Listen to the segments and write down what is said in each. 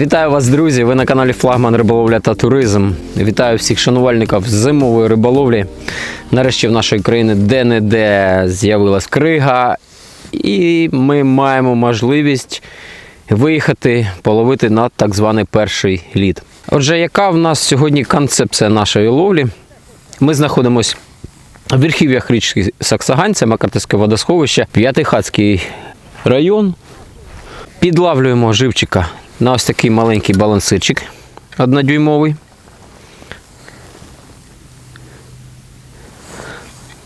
Вітаю вас, друзі! Ви на каналі Флагман Риболовля та Туризм. Вітаю всіх шанувальників зимової риболовлі. Нарешті в нашої країни де-не-де з'явилась крига, і ми маємо можливість виїхати половити на так званий перший лід. Отже, яка в нас сьогодні концепція нашої ловлі? Ми знаходимося в верхів'ях річки Саксагань, це Макартівське водосховище, П'ятихатський район. Підлавлюємо живчика на ось такий маленький балансирчик однодюймовий.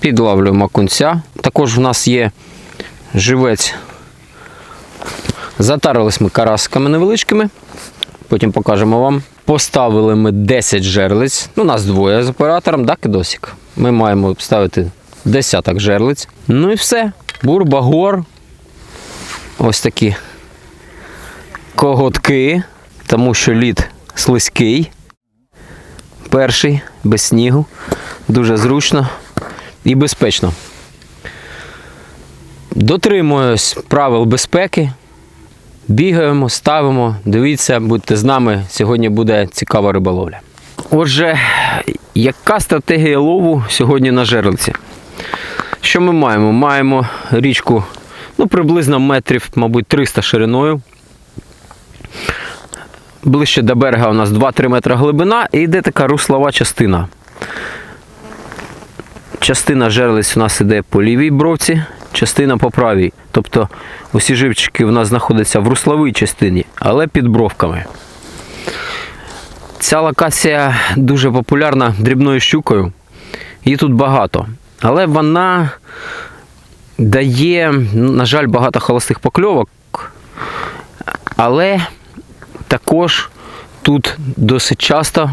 Підлавлюємо кунця. Також в нас є живець. Затарились ми карасиками невеличкими. Потім покажемо вам. Поставили ми 10 жерлиць. Ну, нас двоє з оператором, так і досік. Ми маємо ставити десяток жерлиць. Ну і все. Бурбагор. Ось такі коготки, тому що лід слизький. Перший, без снігу. Дуже зручно і безпечно. Дотримуюсь правил безпеки. Бігаємо, ставимо, дивіться, будьте з нами. Сьогодні буде цікава риболовля. Отже, яка стратегія лову сьогодні на жерлиці? Що ми маємо? Маємо річку ну, приблизно метрів, мабуть, 300 шириною. Ближче до берега у нас 2-3 метри глибина і йде така руслова частина. Частина жерлиць у нас іде по лівій бровці, частина по правій. Тобто усі живчики в нас знаходяться в русловій частині, але під бровками. Ця локація дуже популярна дрібною щукою. Її тут багато. Але вона дає, на жаль, багато холостих покльовок. Але також тут досить часто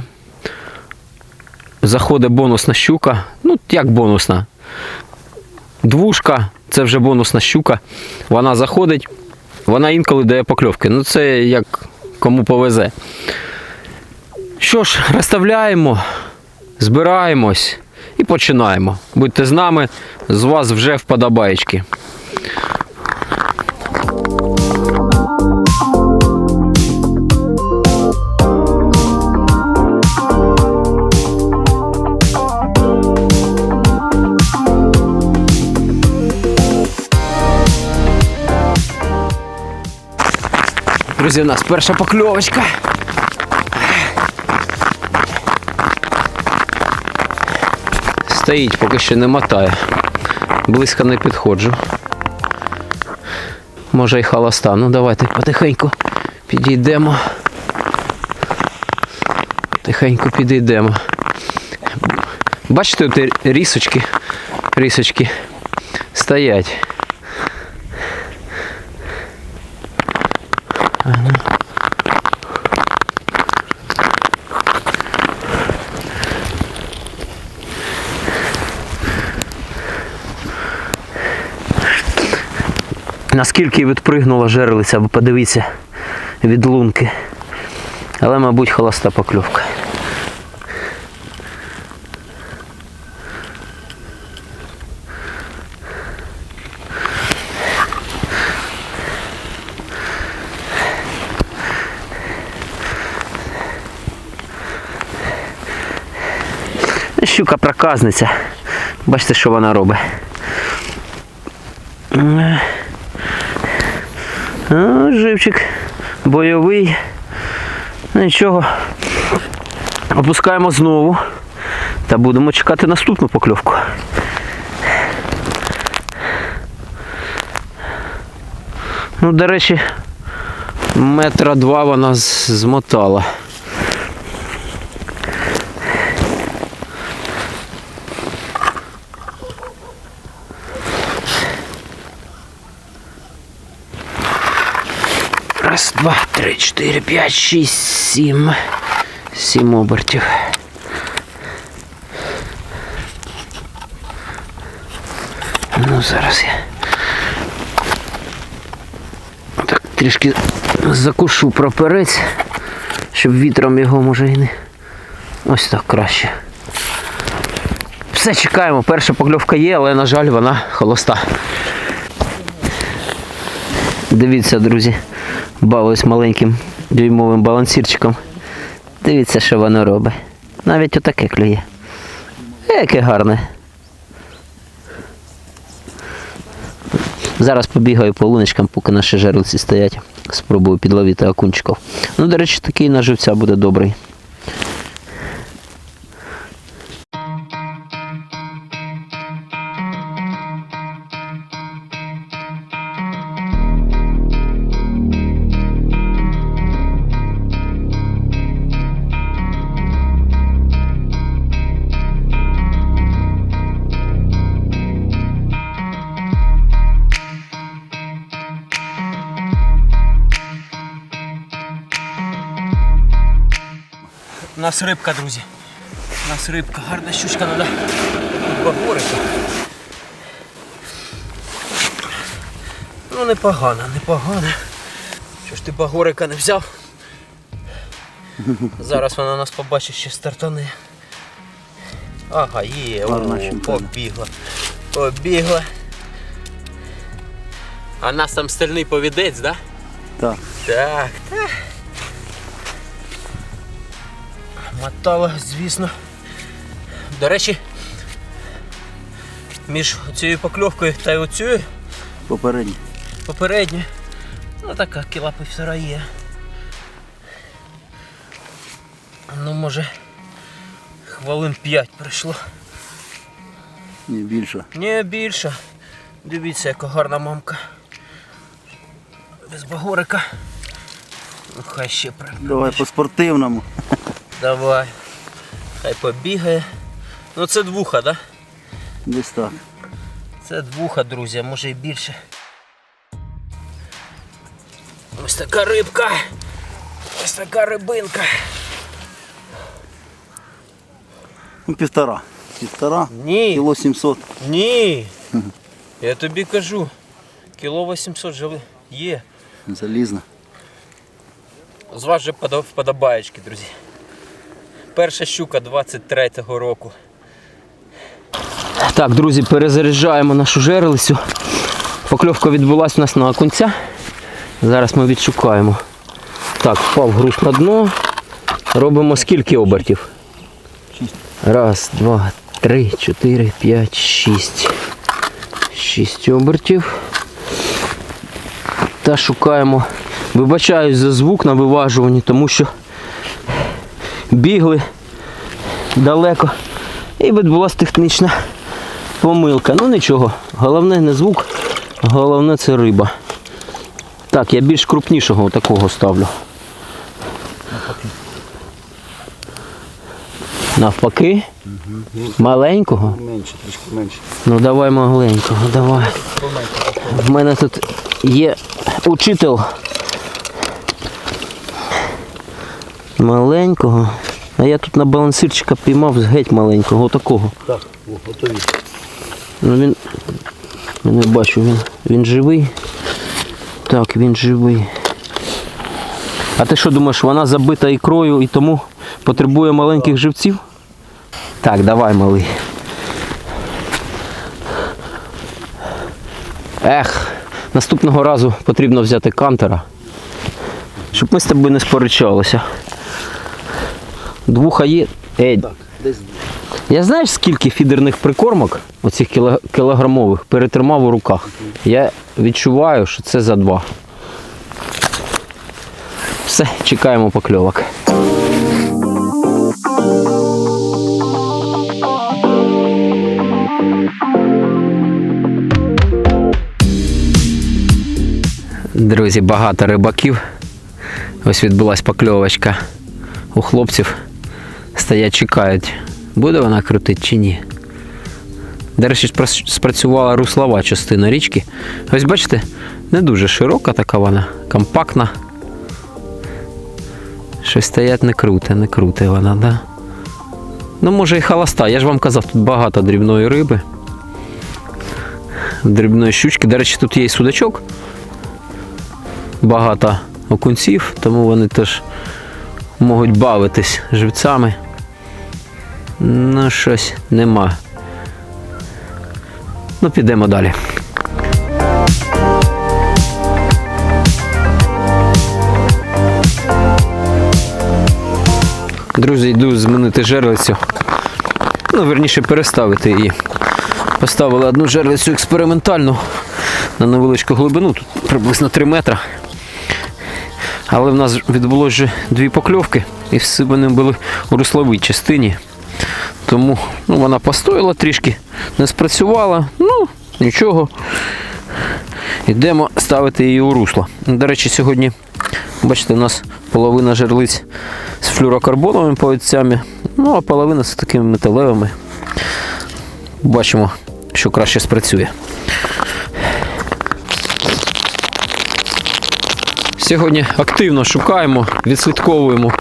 заходить бонусна щука. Ну, як бонусна? Двушка, це вже бонусна щука. Вона заходить, вона інколи дає покльовки. Ну, це як кому повезе. Що ж, розставляємо, збираємось і починаємо. Будьте з нами, з вас вже вподобаєчки. Друзі, у нас перша покльовочка. Стоїть, поки що не мотає. Близько не підходжу. Може й холоста. Ну давайте потихеньку підійдемо. Тихенько підійдемо. Бачите, рісочки, рісочки стоять. Наскільки відпригнула жерлиця, подивіться від лунки. Але, мабуть, холоста покльовка. Щука проказниця. Бачите, що вона робить. А, живчик бойовий. Нічого. Опускаємо знову. Та будемо чекати наступну покльовку. Ну, до речі, метра два вона змотала. Раз, два, три, чотири, п'ять, шість, сім. Сім обертів. Ну, зараз я. Так, трішки закушу проперець, щоб вітром його може і не. Ось так краще. Все, чекаємо. Перша покльовка є, але, на жаль, вона холоста. Дивіться, друзі, балуюсь маленьким дюймовим балансірчиком. Дивіться, що воно робить. Навіть отаке клює. Яке гарне. Зараз побігаю по луночкам, поки наші жерлиці стоять. Спробую підловити окунчиків. Ну, до речі, такий на живця буде добрий. У нас рибка, друзі. У нас рибка, гарна щучка надо. Багорика. Ну непогано, непогано. Що ж ти багорика не взяв? Зараз вона нас побачить ще стартане. Ага, є, о, побігла. Побігла. А нас там стальний повідець, да? Так. Так, так. Мотала, звісно. До речі, між цією покльовкою та й оцією Попередній. попередньою, ну така кіла півтора є. Ну, може, хвилин 5 пройшло. Ні, більше. Ні, більше. Дивіться, яка гарна мамка. Без багорика. Ну, хай ще при. Давай по спортивному. Давай. Хай побігає. Ну це двуха, да? Десь так. Це двуха, друзі, а може і більше. Ось така рибка. Ось така рибинка. Ну, півтора. Півтора. Ні. Кіло 700. Ні. Я тобі кажу. Кіло 800 жили. Є. Залізна. З вас же подо- вподобаєчки, друзі. Перша щука 23-го року. Так, друзі, перезаряджаємо нашу жерлицю. Покльовка відбулась у нас на окунця. Зараз ми відшукаємо. Так, впав груз на дно. Робимо скільки обертів? Раз, два, три, чотири, п'ять, шість. Шість обертів. Та шукаємо. Вибачаюсь за звук на виважуванні, тому що бігли далеко. І відбулася технічна помилка. Ну нічого, головне не звук, головне це риба. Так, я більш крупнішого такого ставлю. Навпаки? Маленького? Менше, трішки менше. Ну давай маленького, давай. В мене тут є учитель. Маленького. А я тут на балансирчика піймав з геть маленького, отакого. Так, готові. Ну він. Я не бачу, він, він живий. Так, він живий. А ти що думаєш, вона забита ікрою і тому потребує маленьких живців? Так, давай, малий. Ех, наступного разу потрібно взяти кантера, щоб ми з тобою не сперечалися. Двуха є. Ей, Так, десь я знаєш, скільки фідерних прикормок, оцих кілограмових, перетримав у руках. Я відчуваю, що це за два. Все, чекаємо покльовок. Друзі, багато рибаків. Ось відбулась покльовочка у хлопців. Стоять, чекають, буде вона крутить чи ні. До речі, спрацювала руслова частина річки. Ось бачите, не дуже широка така вона, компактна. Щось стоять не круте, не круте вона, да? Ну, може і холоста. Я ж вам казав, тут багато дрібної риби. Дрібної щучки. До речі, тут є і судачок. Багато окунців, тому вони теж можуть бавитись живцями. Ну, щось нема. Ну, підемо далі. Друзі, йду змінити жерлицю. Ну, верніше, переставити її. Поставили одну жерлицю експериментальну на невеличку глибину, тут приблизно 3 метра. Але в нас відбулося вже дві покльовки, і всі вони були у русловій частині. Тому ну, вона постояла трішки, не спрацювала. Ну, нічого. Йдемо ставити її у русло. До речі, сьогодні, бачите, у нас половина жерлиць з флюрокарбоновими повідцями, ну а половина з такими металевими. Бачимо, що краще спрацює. Сьогодні активно шукаємо, відслідковуємо,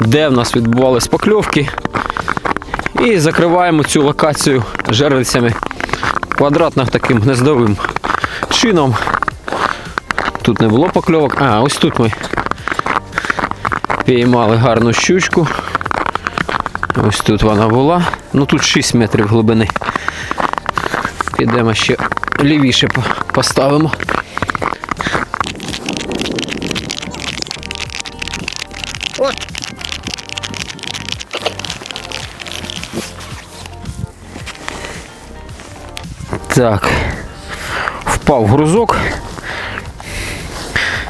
де в нас відбувались покльовки. І закриваємо цю локацію жерлицями квадратно таким гнездовим чином. Тут не було покльовок. А, ось тут ми піймали гарну щучку. Ось тут вона була. Ну тут 6 метрів глибини. Підемо ще лівіше поставимо. Так. Впав грузок.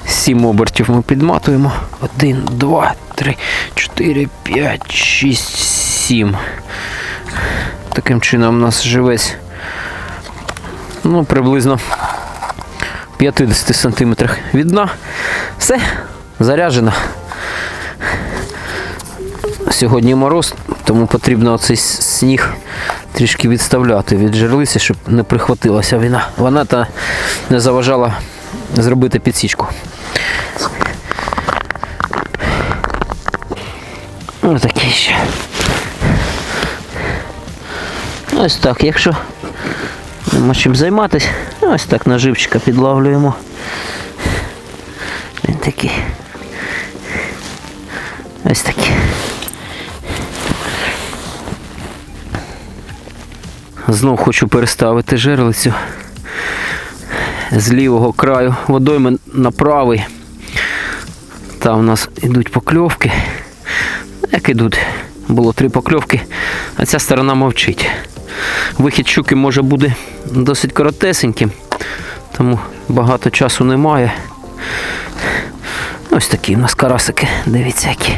Сім обертів ми підматуємо. Один, два, три, чотири, п'ять, шість, сім. Таким чином у нас живець. Ну, приблизно 50 сантиметрах від дна. Все, заряджено. Сьогодні мороз, тому потрібно оцей сніг трішки відставляти від жерлиці, щоб не прихватилася вона. Вона та не заважала зробити підсічку. Ось такий ще. Ось так, якщо нема чим займатися, ось так наживчика підлавлюємо. Він такий. Ось такий. Знов хочу переставити жерлицю з лівого краю водойми на правий. Там у нас йдуть покльовки. Як ідуть? Було три покльовки, а ця сторона мовчить. Вихід щуки може бути досить коротесеньким, тому багато часу немає. Ось такі у нас карасики, дивіться які.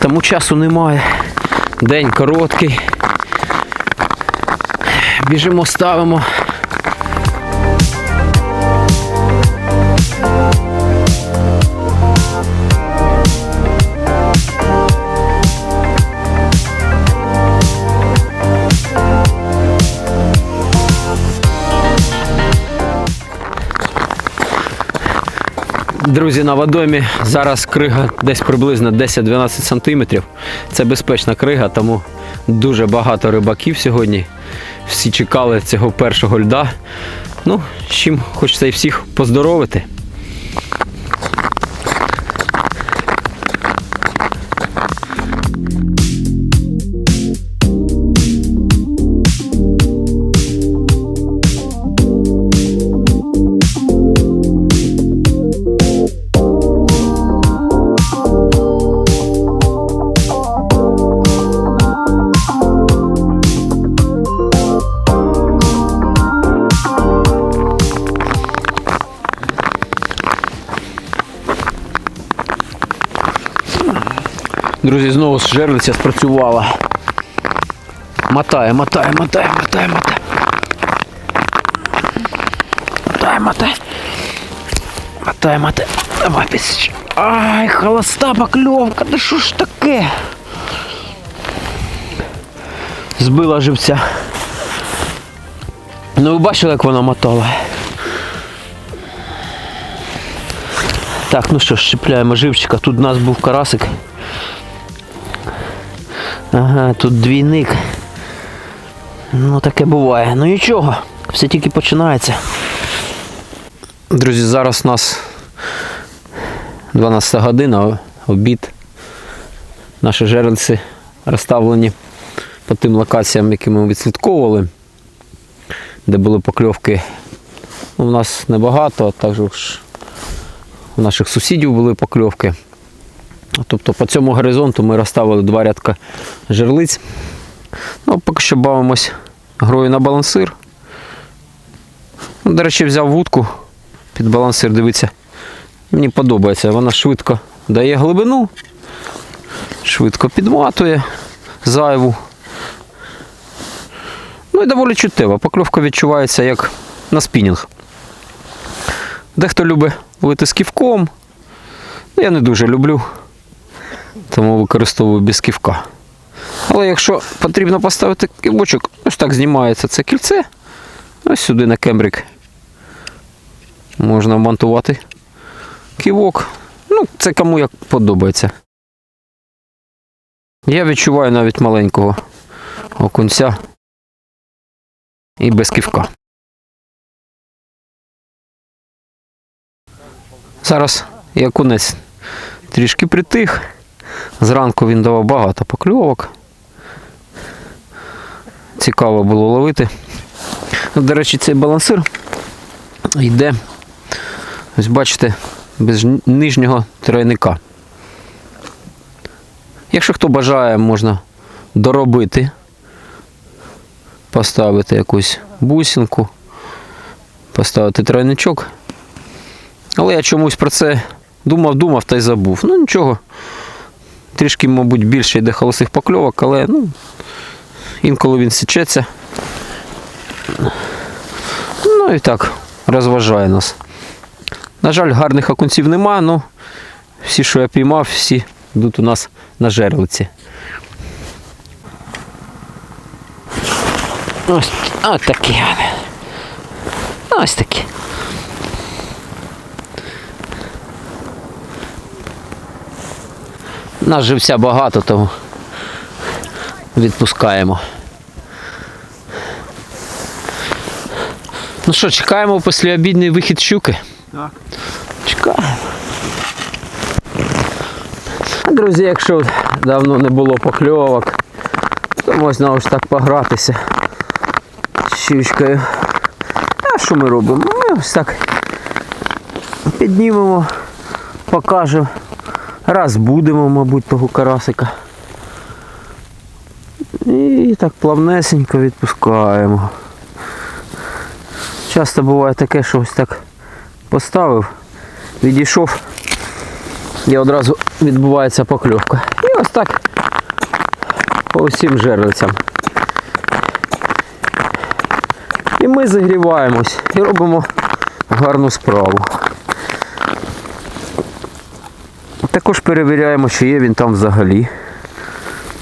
Тому часу немає. День короткий. Біжимо, ставимо. Друзі, на водоймі зараз крига десь приблизно 10-12 сантиметрів. Це безпечна крига, тому дуже багато рибаків сьогодні. Всі чекали цього першого льда. Ну, з чим хочеться і всіх поздоровити. Жерлиця спрацювала. Мотає, мотає, мотає, мотає, мотає. Мотає, мотає. Мотає, мотає. Давай підсіч. Ай, холоста покльовка, да що ж таке? Збила живця. Ну ви бачили, як вона мотала? Так, ну що ж, щепляємо живчика. Тут у нас був карасик. Ага, тут двійник. Ну таке буває. Ну нічого, все тільки починається. Друзі, зараз у нас 12 година, обід. Наші жерлиці розставлені по тим локаціям, які ми відслідковували, де були покльовки. Ну, у нас небагато, а також у наших сусідів були покльовки. Тобто по цьому горизонту ми розставили два рядка жерлиць. Ну, поки що бавимось грою на балансир. Ну, До речі, взяв вудку під балансир, дивіться. Мені подобається, вона швидко дає глибину, швидко підматує зайву. Ну і доволі чуттєва. Покльовка відчувається як на спінінг. Дехто любить ловити з ківком. Ну, Я не дуже люблю, тому використовую без ківка. Але якщо потрібно поставити ківочок, ось так знімається це кільце. Ось сюди на кембрик можна вмонтувати ківок. Ну, це кому як подобається. Я відчуваю навіть маленького окунця і без ківка. Зараз і окунець трішки притих. Зранку він давав багато покльовок. Цікаво було ловити. Ну, До речі, цей балансир йде, ось бачите, без нижнього тройника. Якщо хто бажає, можна доробити, поставити якусь бусинку, поставити тройничок. Але я чомусь про це думав, думав та й забув. Ну нічого. Трішки, мабуть, більше йде холостих покльовок, але ну, інколи він січеться. Ну і так, розважає нас. На жаль, гарних окунців нема, але всі, що я піймав, всі йдуть у нас на жерлиці. Ось, ось такі вони. Ось такі. Нас живця багато, тому відпускаємо. Ну що, чекаємо післяобідний вихід щуки? Так. Чекаємо. Друзі, якщо давно не було покльовок, то можна ось так погратися щучкою. А що ми робимо? Ми ось так піднімемо, покажемо. Раз будемо, мабуть, того карасика. І так плавнесенько відпускаємо. Часто буває таке, що ось так поставив, відійшов і одразу відбувається покльовка. І ось так по усім жерлицям. І ми загріваємось і робимо гарну справу. Також перевіряємо, чи є він там взагалі.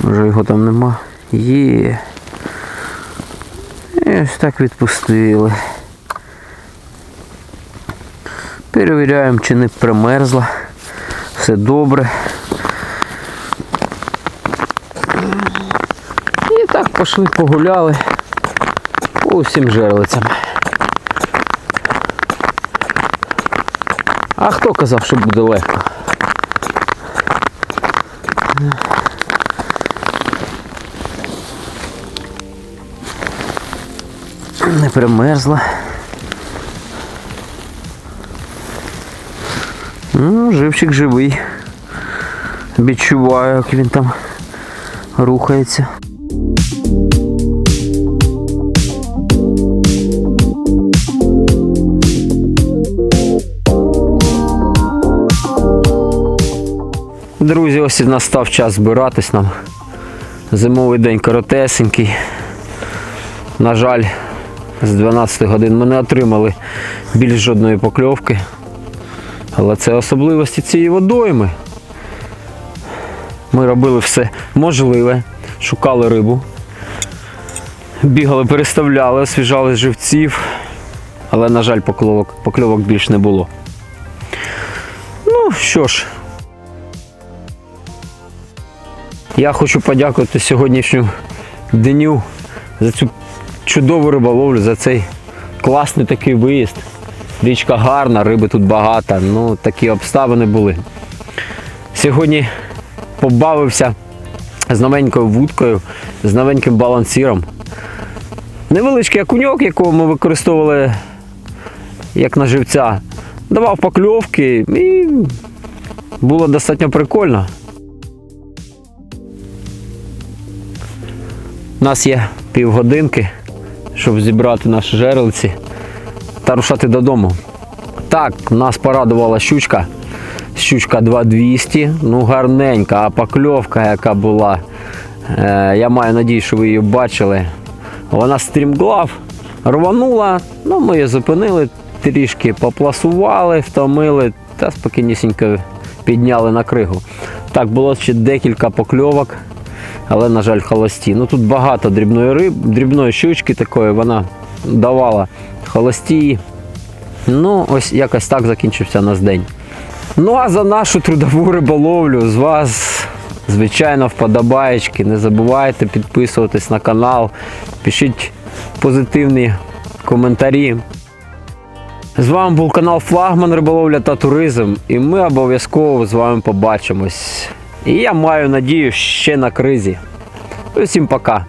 Може його там нема. Є. І ось так відпустили. Перевіряємо, чи не примерзла. Все добре. І так пішли, погуляли по усім жерлицям. А хто казав, що буде легко? Не примерзла. Ну, живчик живий. Відчуваю, як він там рухається. Друзі, ось і настав час збиратись нам. Зимовий день коротесенький. На жаль, з 12 годин ми не отримали більш жодної покльовки. Але це особливості цієї водойми. Ми робили все можливе, шукали рибу, бігали, переставляли, освіжали живців, але, на жаль, покльовок, покльовок більш не було. Ну що ж, я хочу подякувати сьогоднішньому дню за цю чудову риболовлю, за цей класний такий виїзд. Річка гарна, риби тут багато, ну такі обставини були. Сьогодні побавився з новенькою вудкою, з новеньким балансіром. Невеличкий окуньок, якого ми використовували як на живця, давав покльовки і було достатньо прикольно. У нас є півгодинки, щоб зібрати наші жерлиці та рушати додому. Так, нас порадувала щучка. Щучка 2200, ну гарненька, а покльовка, яка була. Е, я маю надію, що ви її бачили. Вона стрімглав, рванула, ну ми її зупинили, трішки попласували, втомили та спокійнісінько підняли на кригу. Так, було ще декілька покльовок, але, на жаль, холості. Ну тут багато дрібної риб, дрібної щучки такої, вона давала холості. Ну, ось якось так закінчився наш день. Ну а за нашу трудову риболовлю з вас, звичайно, вподобаєчки. Не забувайте підписуватись на канал, пишіть позитивні коментарі. З вами був канал Флагман Риболовля та Туризм, і ми обов'язково з вами побачимось. І я маю надію ще на кризі. Усім пока.